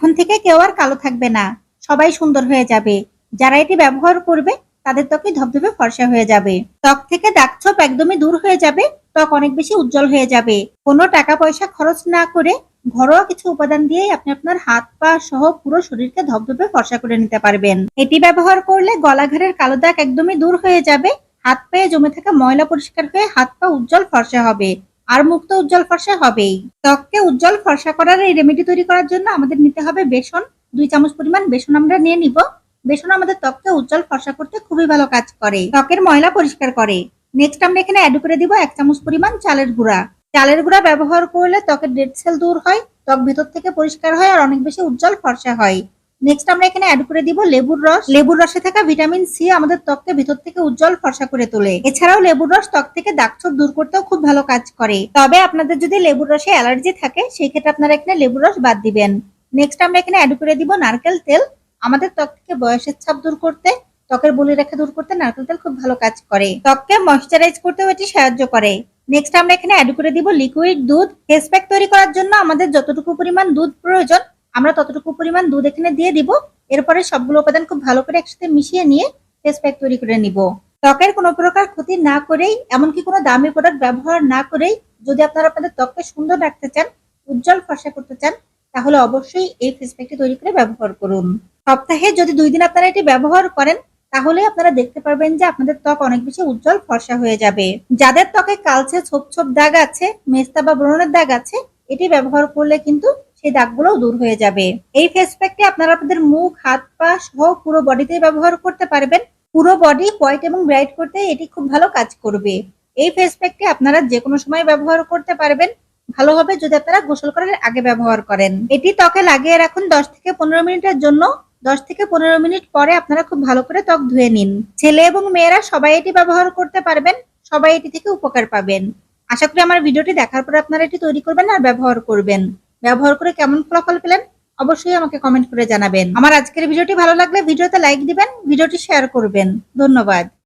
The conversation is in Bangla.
এখন থেকে কেউ আর কালো থাকবে না। সবাই সুন্দর হয়ে যাবে। যারা এটি ব্যবহার করবে, তাদের ত্বকে ধবধবে ফর্সা হয়ে যাবে। ত্বক থেকে দাগ দাগছোপ একদমই দূর হয়ে যাবে, ত্বক অনেক বেশি উজ্জ্বল হয়ে যাবে। কোনো টাকা পয়সা খরচ না করে ঘরোয়া কিছু উপাদান দিয়েই আপনি আপনার হাত, পা সহ পুরো শরীরকে ধবধবে ফর্সা করে নিতে পারবেন। এটি ব্যবহার করলে গলাঘাড়ের কালো দাগ একদমই দূর হয়ে যাবে, হাত পায়ে জমে থাকা ময়লা পরিষ্কার হয়ে হাত পা উজ্জ্বল ফর্সা হবে। আর মুখ তো উজ্জ্বল ফর্সা হবেই। ত্বককে উজ্জ্বল ফর্সা করার এই রেমেডি তৈরি করার জন্য আমাদের নিতে হবে বেসন। দুই চামচ পরিমাণ বেসন আমরা নিয়ে নিব। বেসন আমাদের ত্বককে উজ্জ্বল ফর্সা করতে খুবই ভালো কাজ করে। ত্বকের ময়লা পরিষ্কার করে। নেক্সট আমরা এখানে অ্যাড করে দিব এক চামচ পরিমাণ চালের গুঁড়া। চালের গুঁড়া ব্যবহার করলে ত্বকের ডেড সেল দূর হয়, ত্বক ভেতর থেকে পরিষ্কার হয় আর অনেক বেশি উজ্জ্বল ফর্সা হয়। নেক্সট আমরা এখানে অ্যাড করে দিব লেবুর রস। লেবুর রসে থাকা ভিটামিন সি আমাদের ত্বককে ভিতর থেকে উজ্জ্বল ফর্সা করে তোলে। এছাড়াও লেবুর রস ত্বক থেকে দাগছোপ দূর করতেও খুব ভালো কাজ করে। তবে আপনাদের যদি লেবুর রসে অ্যালার্জি থাকে, সেই ক্ষেত্রে আপনারা এখানে লেবুর রস বাদ দিবেন। নেক্সট আমরা এখানে অ্যাড করে দিব নারকেল তেল। আমাদের ত্বক থেকে বয়সের ছাপ দূর করতে, ত্বকের বলি রেখা দূর করতে নারকেল তেল খুব ভালো কাজ করে। ত্বককে ময়শ্চারাইজ করতেও এটি সাহায্য করে। নেক্সট আমরা এখানে অ্যাড করে দিব লিকুইড দুধ। ফেস প্যাক তৈরি করার জন্য আমাদের যতটুকু পরিমাণ দুধ প্রয়োজন আমরা ততটুকু পরিমাণ দুধ এখানে দিয়ে দিব। এরপরে সবগুলো উপাদান খুব ভালো করে একসাথে মিশিয়ে নিয়ে ফেস প্যাক তৈরি করে নিব। ত্বকের কোনো প্রকার ক্ষতি না করেই, এমনকি কোনো দামি প্রোডাক্ট ব্যবহার না করেই যদি আপনারা আপনাদের ত্বককে সুন্দর রাখতে চান, উজ্জ্বল ফর্সা করতে চান, তাহলে অবশ্যই এই ফেস প্যাকটি তৈরি করে ব্যবহার করুন। সপ্তাহে যদি দুই দিন আপনারা এটি ব্যবহার করেন, তাহলে আপনারা দেখতে পারবেন যে আপনাদের ত্বক অনেক বেশি উজ্জ্বল ফর্সা হয়ে যাবে। যাদের ত্বকে কালচে ছোপ ছোপ দাগ আছে, মেস্তা বা ব্রণের দাগ আছে, এটি ব্যবহার করলে কিন্তু সেই দাগগুলোও দূর হয়ে যাবে। এই ফেস প্যাকটি আপনারা আপনাদের মুখ, হাত, পা সহ পুরো বডিতে ব্যবহার করতে পারবেন। পুরো বডি হোয়াইট এবং ব্রাইট করতে এটি খুব ভালো কাজ করবে। এই ফেস প্যাকটি আপনারা যে কোনো সময় ব্যবহার করতে পারবেন। ভালো হবে যদি আপনারা গোসল করার আগে ব্যবহার করেন। এটি ত্বকে লাগিয়ে রাখুন দশ থেকে পনেরো মিনিটের জন্য। দশ থেকে পনেরো মিনিট পরে আপনারা খুব ভালো করে ত্বক ধুয়ে নিন। ছেলে এবং মেয়েরা সবাই এটি ব্যবহার করতে পারবেন। সবাই এটি থেকে উপকার পাবেন। আশা করি আমার ভিডিওটি দেখার পরে আপনারা এটি তৈরি করবেন আর ব্যবহার করবেন। ব্যবহার করে কেমন ফলাফল পেলেন, অবশ্যই আমাকে কমেন্ট করে জানাবেন। আমার আজকের ভিডিওটি ভালো লাগলে ভিডিওতে লাইক দিবেন, ভিডিওটি শেয়ার করবেন। ধন্যবাদ।